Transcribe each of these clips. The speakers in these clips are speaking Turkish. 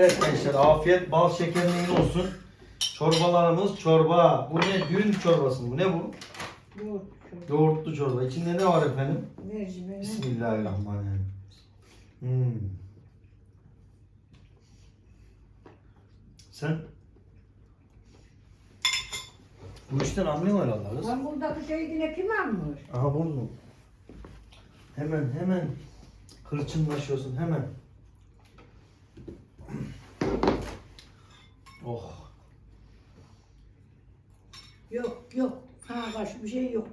Evet gençler afiyet bal şekerliğin olsun. Çorbalarımız çorba. Bu ne? Düğün çorbası mı? Ne bu? Yoğurt. Yoğurtlu çorba. İçinde ne var efendim? Mercimeği. Bismillahirrahmanirrahim. Hmm. Sen bu işten anlıyorsun herhalde kız. Lan buradaki şey yine kim almış? Aha bunu? Hemen hemen hırçınlaşıyorsun hemen. Oh. Yok yok. Sana karşı bir şey yok.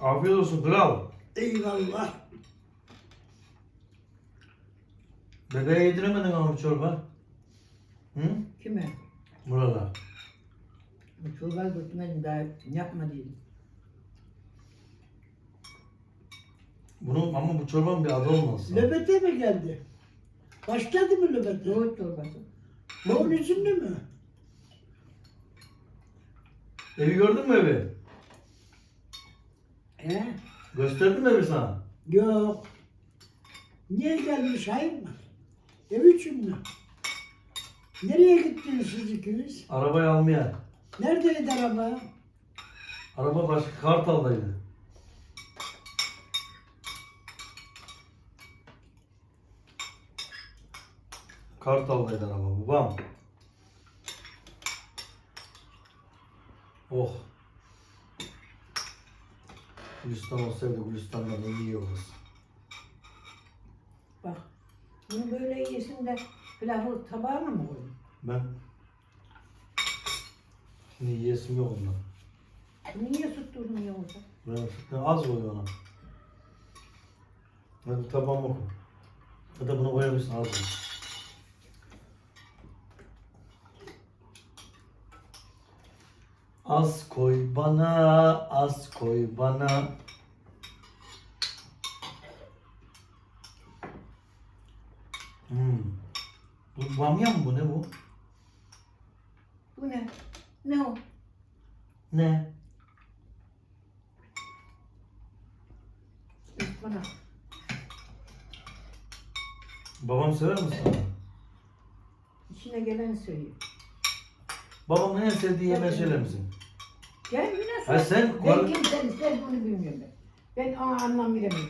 Afiyet olsun kral. Eyvallah. Bebeğe yediremedin ama çorba. Hı? Kime? Burada. Çorbayı götürmedim daha yapmadıydım. Bunun ama bu çorbanın bir adı olmaz. Nöbete mi geldi? Başladı mı nöbete? Yoğurt çorbası. Yoğun izinli mi? Evi gördün mü evi? He? Gösterdim mi evi sana? Yok. Niye gelmiş hayır mı? Ev için mi? Nereye gittiniz siz ikiniz? Arabayı almaya. Neredeydi araba? Araba başka Kartal'daydı. Kartal'daydı araba babam. Oh. Gülistan olsaydı Gülistan'da ne yiyoruz. Bak. Bunu böyle yesin de pilavı tabağına mı koyun? Ben şimdi yiyesim yok ondan. Bunu niye tutturdun yoğurda? Ben ben az koy ona. Hadi tabağıma koy. Ya da bunu koyabilirsin az koy. Az koy bana, az koy bana. Hmm. Bu bamya mı bu ne bu? Bu ne? Ne o? Ne? Bana. Babam sever mi sana? İçine geleni söylüyor. Babamın en sevdiği yemeği Tabii. söyler misin? Kendine sor. Ha sen Ben kimsenin sen bunu bilmiyorum ben. Ben aa, anlam bilemem.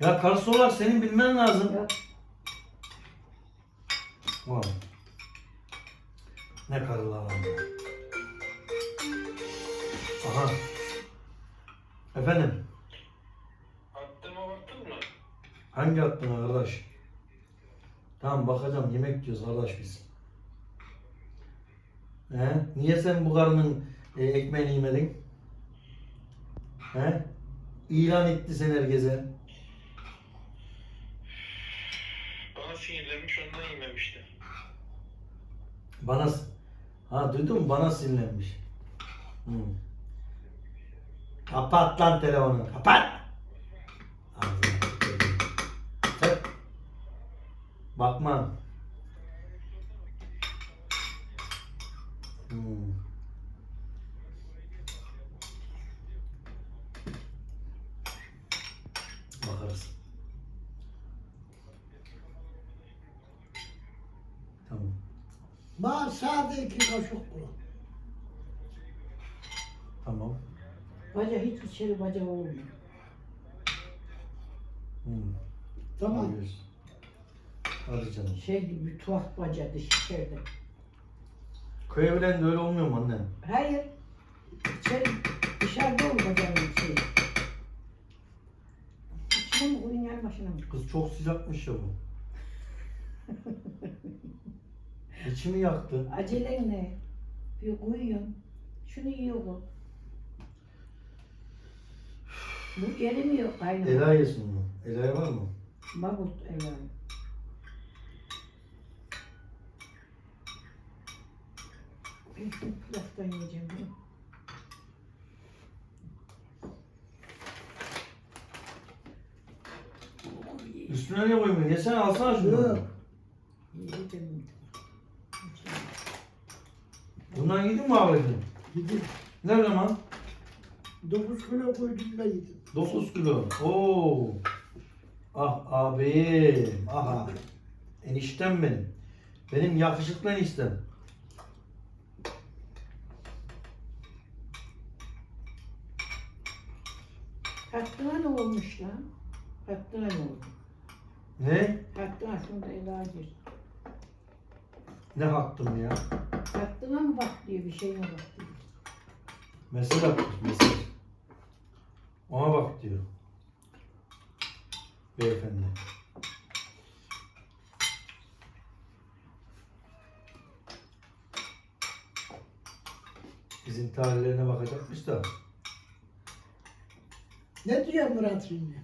Ya karısı olarak senin bilmen lazım. Yok. Vay. Ne karılar var ya. Aha. Efendim, Attığıma baktın mı? hangi attın kardeş? Tamam bakacağım, yemek diyoruz kardeş biz. He? Niye sen bu karının e, ekmeğini yemedin? He? İlan etti sen herkese. Bana sinirlenmiş ondan yememişti. Bana ha duydun mu bana sinirlenmiş. Hı. Kapat lan telefonu. Kapat. Bakma. Hmm. Bakarız. Tamam. Bana sade iki kaşık bu. Tamam. Baca hiç içeri baca olmuyor. Hmm. Tamam. Alıyoruz. Hadi canım. Şey gibi bir tuhaf baca dış içeride. Köy evlerinde öyle olmuyor mu anne? Hayır. İçeri dışarıda ol bacanın şeyi. İçine mi koyun yan başına mı? Kız çok sıcakmış ya bu. İçimi yaktı. Acelen ne? Bir koyuyorsun. Şunu yiyor bu. Bu erimiyor kaynama. Ela yesin bunu. Ela'ya var mı? Babut Ela. Pilavdan yiyeceğim bunu. Üstüne ne koymuyor? Yesene alsana şunu. Yok. Yiyeceğim. Bundan yedin mi abicim? Gidip Ne zaman? 9 kilo koydum da yedim. 9 kilo. Oo. Ah abim. Aha. Eniştem benim. Benim yakışıklı eniştem. Hakkına ne olmuş lan? Hakkına ne oldu? Ne? Hakkına şunda ilacı. Ne hakkım ya? Hakkına mı bak diyor bir şeyine bak diyor. Mesaj atmış mesaj. Diyor. Beyefendi. Bizim tarihlerine bakacakmış da. Ne diyor Murat şimdi?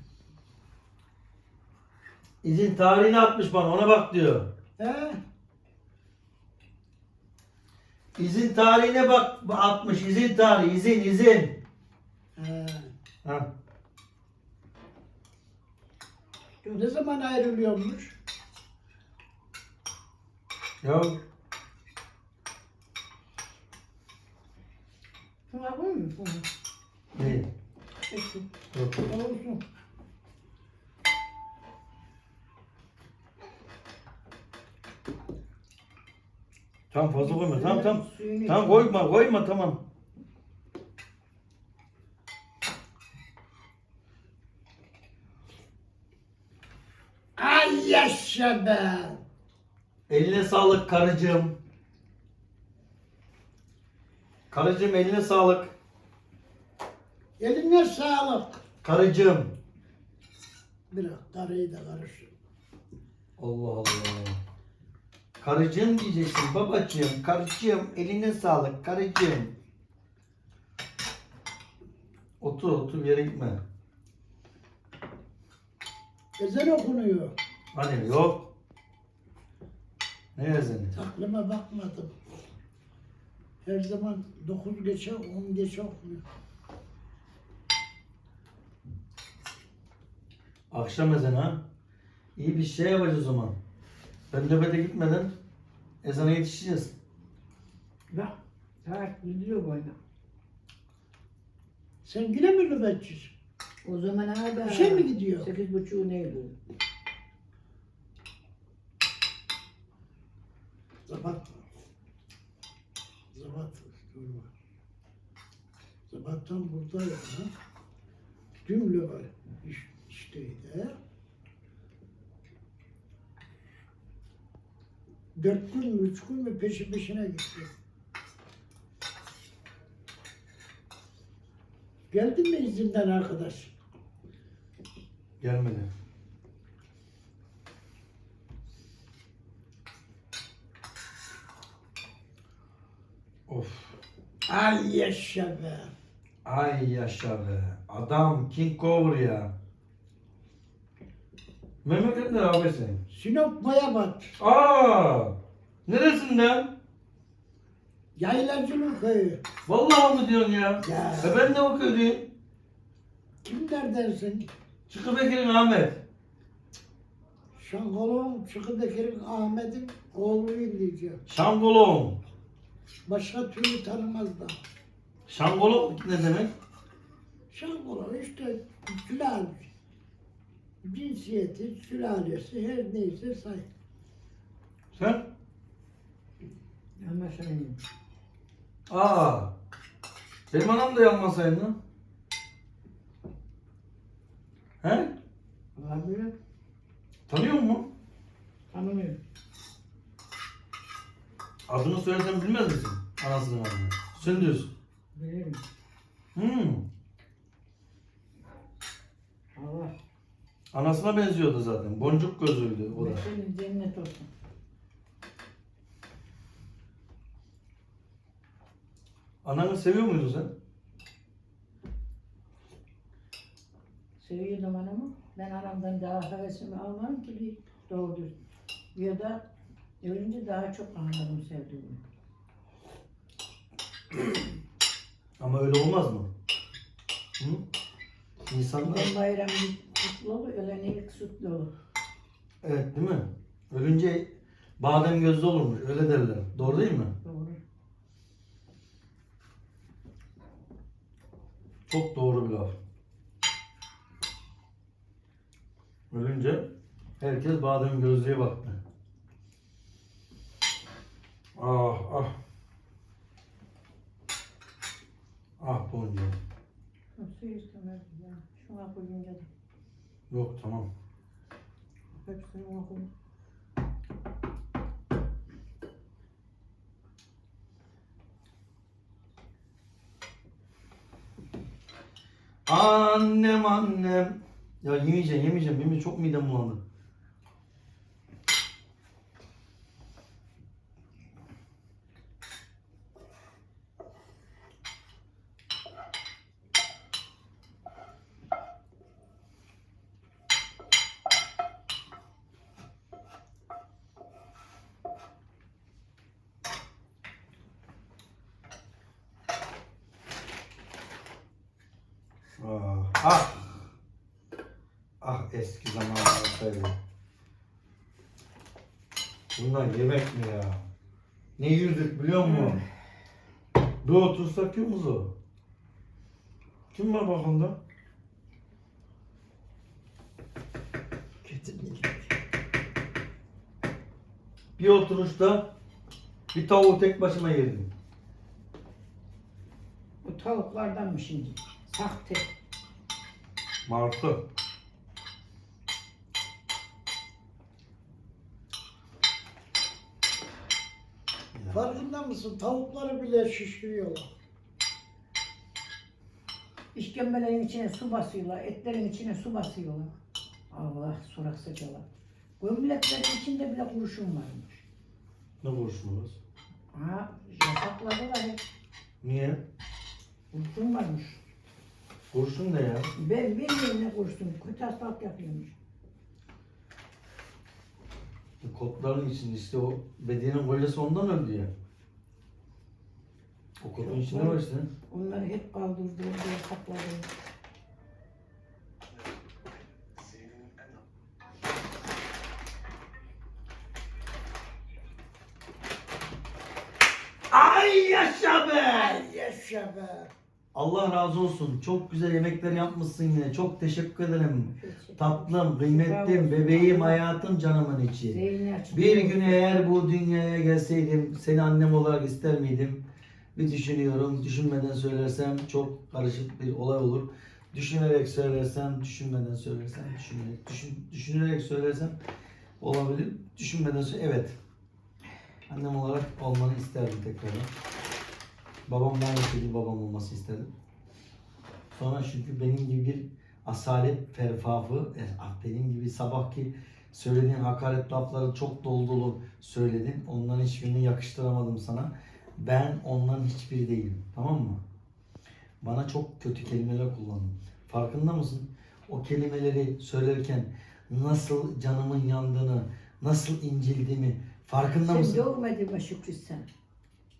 İzin tarihini atmış bana ona bak diyor. He? İzin tarihine bak atmış izin tarihi izin izin. He. Ha. Ne zaman ayrılıyormuş? Ya Şuna koy mu? Şuna. ne? Peki. Yok. Olsun. Tamam fazla koyma. Tamam tamam. Suyunu Tamam iç. koyma koyma tamam. Be! Eline sağlık karıcığım. Karıcığım eline sağlık. Eline sağlık. Karıcığım. Bırak karıyı da karıştır. Allah Allah. Karıcığım diyeceksin babacığım. Karıcığım eline sağlık karıcığım. Otur otur yere gitme. Ezan okunuyor. Hani yok. Ne yazını? Aklıma bakmadım. Her zaman 9 geçe 10 geçe okunuyor. Akşam ezanı ha. İyi bir şey yapacağız o zaman. Ben nöbete gitmeden ezana yetişeceğiz. Bak. Saat gidiyor boyuna. Sen yine mi nöbetçisin? O zaman hala. Bir şey mi gidiyor? Sekiz buçuğu neydi? Zabat. Zabat. Durma. Zabattan buradayım ha. Dün löbe iş, işteydi. Dört gün üç gün mü peşi peşine gitti. Geldin mi izinden arkadaş? Gelmedi. Of. Ay yaşa be. Ay yaşa be. Adam King Cobra ya. Memleket ne abi senin? Sinop Mayabat. Aa! Neresinden? Yaylacılık köyü. Vallahi mı diyorsun ya? Ya. E ben de o köydeyim. Kim dersin? Çıkı Bekir'in Ahmet. Şangolon Çıkıbekir'in Ahmet'in oğluyum diyeceğim. Şangolon. Başka türlü tanımaz da. Şangolon ne demek? Şangolon işte sülale. Cinsiyeti, sülalesi her neyse say. Sen? Ama sen Aa. Benim anam da yanmasaydı. lan. He? olabilir. Tanıyor musun? Tanımıyorum. Adını söylesem bilmez misin? Anasının adını. Sündüz. Bilirim. Hmm. Allah. Anasına benziyordu zaten. Boncuk gözlüydü o da. Mesenin cennet olsun. Ananı seviyor muydun sen? Seviyordum anamı. Ben anamdan daha hevesimi almadım ki bir doğru. Ya da Görünce daha çok anladım sevdiğimi. Ama öyle olmaz mı? Hı? İnsanlar... Kurban bayramı kutlu olur, ölene ilk sütlü olur. Evet değil mi? Ölünce badem gözlü olurmuş. Öyle derler. Doğru değil mi? Doğru. Çok doğru bir laf. Ölünce herkes badem gözlüğe baktı. Ah ah. Ah boncuğum. Su istemez ya. Şuna koyunca da. Yok tamam. Hepsini ona koyun. Annem annem. Ya yemeyeceğim yemeyeceğim. Benim çok midem bulandı. Ah, ah. Ah eski zamanlar söyle. Bunlar yemek mi ya? Ne yürüdük biliyor musun? Bir otursak yok mu Kim var bakımda? Bir oturuşta bir tavuğu tek başıma yedim. Bu tavuklardan mı şimdi? Sahte. Martı. Farkında mısın? Tavukları bile şişiriyorlar. İşkembelerin içine su basıyorlar, etlerin içine su basıyorlar. Allah sorak sıcalar. Gömleklerin içinde bile kurşun varmış. Ne konuşuyoruz? Ha, yasakladılar hep. Niye? Kurşun varmış. Kurşun ne ya? Ben bilmiyorum ne kurşun. Kötü hastalık yapıyormuş. Kotların içinde işte o bedenin kocası ondan öldü ya. O kotun içinde var işte. Onları hep kaldırdı, oraya sakladı. Ay yaşa be! Ay yaşa be. Allah razı olsun. Çok güzel yemekler yapmışsın yine. Çok teşekkür ederim. Tatlım, kıymetlim, bebeğim, hayatım, canımın içi. Bir gün eğer bu dünyaya gelseydim seni annem olarak ister miydim? Bir düşünüyorum. Düşünmeden söylersem çok karışık bir olay olur. Düşünerek söylersem, düşünmeden söylersem, düşünerek, düşün, düşünerek söylersem olabilir. Düşünmeden söyle, evet. Annem olarak olmanı isterdim tekrardan. Babam da aynı şekilde babam olması isterdim. Sonra çünkü benim gibi bir asalet ferfafı, e, ah, benim gibi sabahki söylediğin hakaret lafları çok dolu dolu söyledin. Onların hiçbirini yakıştıramadım sana. Ben onların hiçbiri değilim. Tamam mı? Bana çok kötü kelimeler kullandın. Farkında mısın? O kelimeleri söylerken nasıl canımın yandığını, nasıl incildiğimi farkında Sen mısın? dövmedin mi Şükrü sen?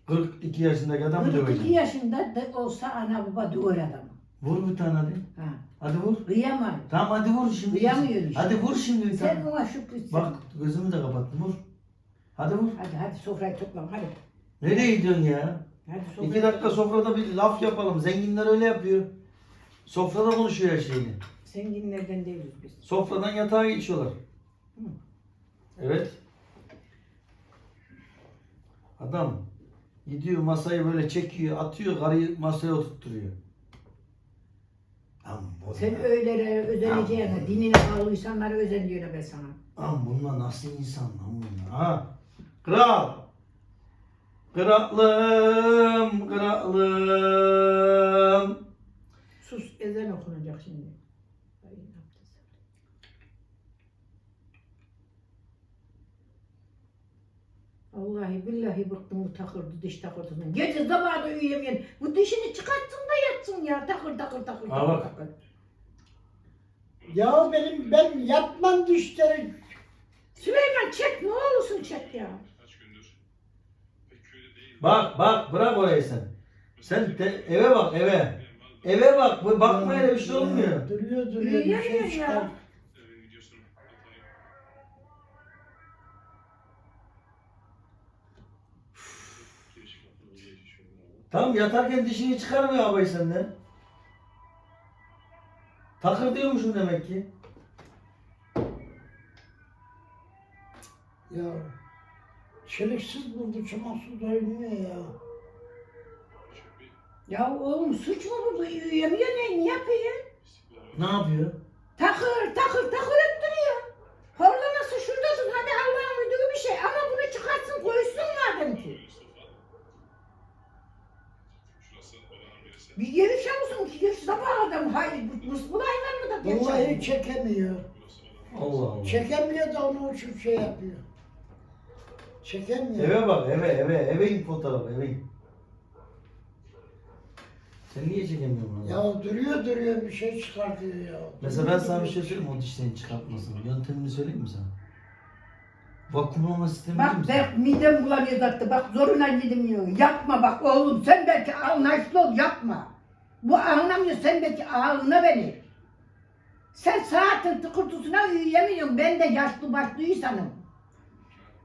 42 yaşındaki adam 42 döveceğim. yaşında da olsa ana baba döver adamı. Vur bir tane hadi. Ha. Hadi vur. Kıyamam. Tamam hadi vur şimdi. Kıyamıyorsun işte. Hadi vur şimdi bir Sen tane. ona Şükrü sen. Bak gözümü de kapattım vur. Hadi vur. Hadi hadi sofrayı toplam hadi. Nereye gidiyorsun ya? Hadi sofrayı İki dakika sofrada bir laf yapalım. Zenginler öyle yapıyor. Sofrada konuşuyor her şeyini. Zenginlerden değiliz biz. Sofradan yatağa geçiyorlar. Evet. Adam gidiyor masayı böyle çekiyor, atıyor, karıyı masaya oturtturuyor. Am bunlar, Sen öylere özeneceğine, dinine bağlı insanlara özen diyor be sana. am bunlar nasıl insan lan bunlar? Ha? Kral! Kralım, kralım. Sus ezan okunacak şimdi. Ay, ne yaptın sen? Vallahi billahi bıktım bu takırdı diş takırdından. Gece sabah da uyuyamayan. Bu dişini çıkartsın da yatsın ya. Takır takır takır Ha takır bak. takır. Ya benim ben yatmam dişleri. Süleyman çek ne olursun çek ya. Kaç gündür pek köyde değil. Bak bak bırak orayı sen. Sen de, eve bak eve. Eve bak. bu- Bakma öyle bir şey olmuyor. Duruyor duruyor. Bir Uyuyamıyor şey ya. çıkar. Tamam yatarken dişini çıkarmıyor abi senden. Takır diyormuşum demek ki. Ya çeliksiz buldu çamaksız oynuyor ya. Ya oğlum suç mu bu? Uyuyamıyor ne? Ne yapıyor? Ne yapıyor? Takır takır takır ettiriyor. Horlaması şuradasın hadi Allah'ın uyduğu bir şey ama bunu çıkartsın koysun madem ki. Mustafa. Şurası odanın birisi. Bir geri çavusun ki geri sabah adam hayır bu, hayvan mı da Vallahi geçer? çekemiyor. Allah Allah. Çekemiyor da onu uçup şey yapıyor. Çekemiyor. Eve bak eve eve eve in fotoğraf eve in. Sen niye çekemiyorsun bunu? Ya duruyor duruyor bir şey çıkartıyor ya. Mesela ben sana bir şey söyleyeyim o dişlerini çıkartmasını? Yöntemini söyleyeyim mi sana? Vakumlama sistemi bilir Bak misin? ben midem bulanıyor zaten bak zoruna gidemiyor. Yapma bak oğlum sen belki anlayışlı ol yapma. Bu anlamıyor sen belki ağına beni. Sen saatin tıkırtısına uyuyamıyorsun. Ben de yaşlı başlı insanım.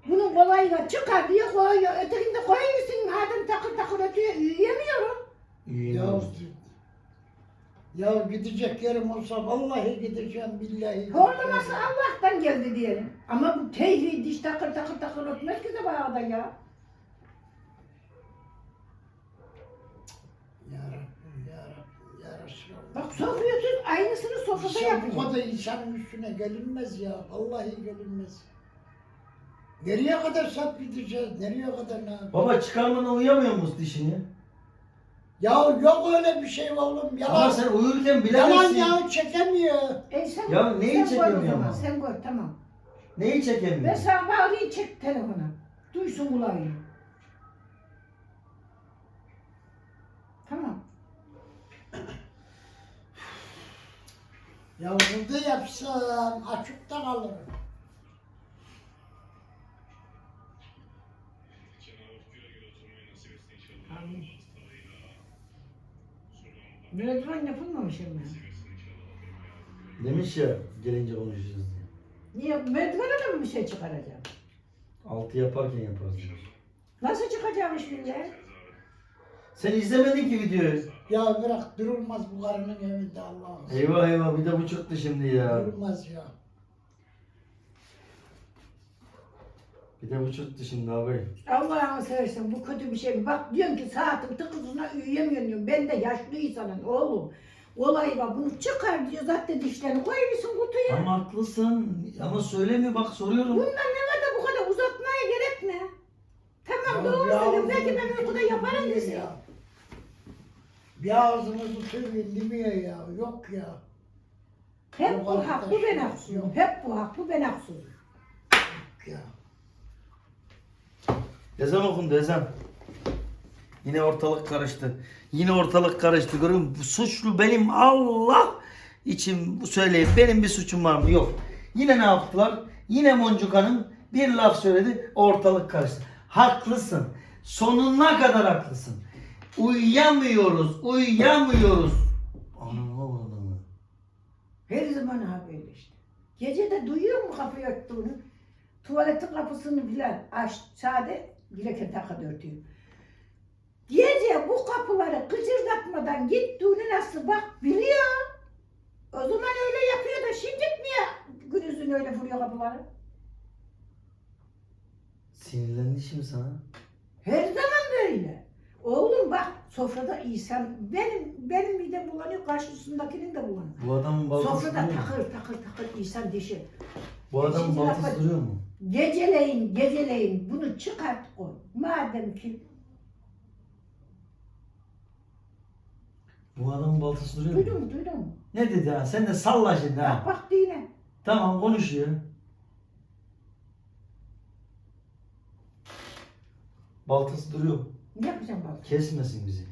Bunun kolayına çıkar diye koyuyor. Ötekinde koyuyorsun. Madem takır takır ötüyor uyuyamıyorum. Ya, Yiyemiyoruz. Ya gidecek yerim olsa vallahi gideceğim billahi. Horlaması Allah'tan geldi diyelim. Ama bu teyli diş takır takır takır ötmez ki de bağda ya. Ya Rabbim ya Rabbim ya Resulallah. Bak sofraya tut aynısını sofrada İnsan bu yapıyor. kadar insanın üstüne gelinmez ya. Vallahi gelinmez. Nereye kadar sap gideceğiz? Nereye kadar ne yapacağız? Baba çıkarmadan uyuyamıyor musun dişini? Ya yok öyle bir şey oğlum. Yalan. Ama sen uyurken Yalan bilemezsin. ya çekemiyor. E sen, Ya neyi sen koy o çekemiyor zaman, ama? Sen koy tamam. Neyi Ben çekemiyor? sana bağlayayım çek telefona. Duysun kulağını. Tamam. Ya burada yapsam açıkta kalırım. Cenab-ı Merdiven yapılmamış hemen. Demiş ya gelince konuşacağız diye. Niye? Merdivene de mi bir şey çıkaracağım? Altı yaparken yaparız. demiş. Nasıl? Feyza abi. Sen izlemedin ki videoyu. Ya bırak durulmaz bu karının evinde Allah'ım. Eyvah eyvah bir de bu çıktı şimdi ya. Durulmaz ya. Bir de bu çıktı şimdi abi. Allah'ını seversen bu kötü bir şey mi? Bak diyorsun ki saatin tıkısına uyuyamıyorum diyorum. Ben de yaşlı insanım oğlum. Olay var bunu çıkar diyor zaten dişlerini koymuşsun kutuya. Ama haklısın. Ama söylemiyor bak soruyorum. Bundan ne kadar bu kadar uzatmaya gerek ne? Tamam Ya doğru bir söylüyorum. Belki ben uykuda yaparım desin. ya. Bir ağzını tutuyor dinlemiyor ya. Yok ya. Hep bu arkadaş, haklı ben haksızım. Hep bu haklı ben haksızım. Yok ya. Ezan okundu ezan. Yine ortalık karıştı. Yine ortalık karıştı. Görün suçlu benim Allah için bu söyleyip benim bir suçum var mı? Yok. Yine ne yaptılar? Yine Moncuk Hanım bir laf söyledi. Ortalık karıştı. Haklısın. Sonuna kadar haklısın. Uyuyamıyoruz. Uyuyamıyoruz. Anam oğlum. Her zaman ha işte. Gece de duyuyor mu kapıyı örttüğünü? Tuvaletin kapısını filan aç, sade girerken taka örtüyor. Gece bu kapıları gıcırdatmadan gittiğini nasıl bak biliyor. O zaman öyle yapıyor da şimdi niye günüzün öyle vuruyor kapıları? Sinirlendi şimdi sana. Her zaman böyle. Oğlum bak sofrada insan benim benim midem bulanıyor karşısındakinin de bulanıyor. Bu adamın baltası Sofrada duruyor mu? takır takır takır insan dişi. Bu adamın Şimdi baltası lafa- duruyor mu? Geceleyin geceleyin bunu çıkart koy. Madem ki Bu adamın baltası duruyor mu? duydun mu duydun mu? Ne dedi ha? Sen de salla şimdi Bak ha. bak yine. Tamam konuşuyor. Baltası duruyor. Ne yapacağım bak? Kesmesin bizi.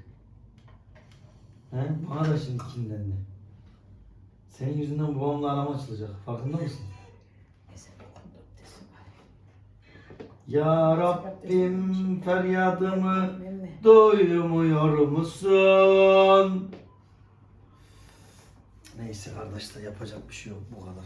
He? Bana da şimdi kinlendi. Senin yüzünden babamla arama açılacak. Farkında mısın? Ya Rabbim feryadımı Memme. doyumuyor musun? Neyse kardeşler yapacak bir şey yok bu kadar.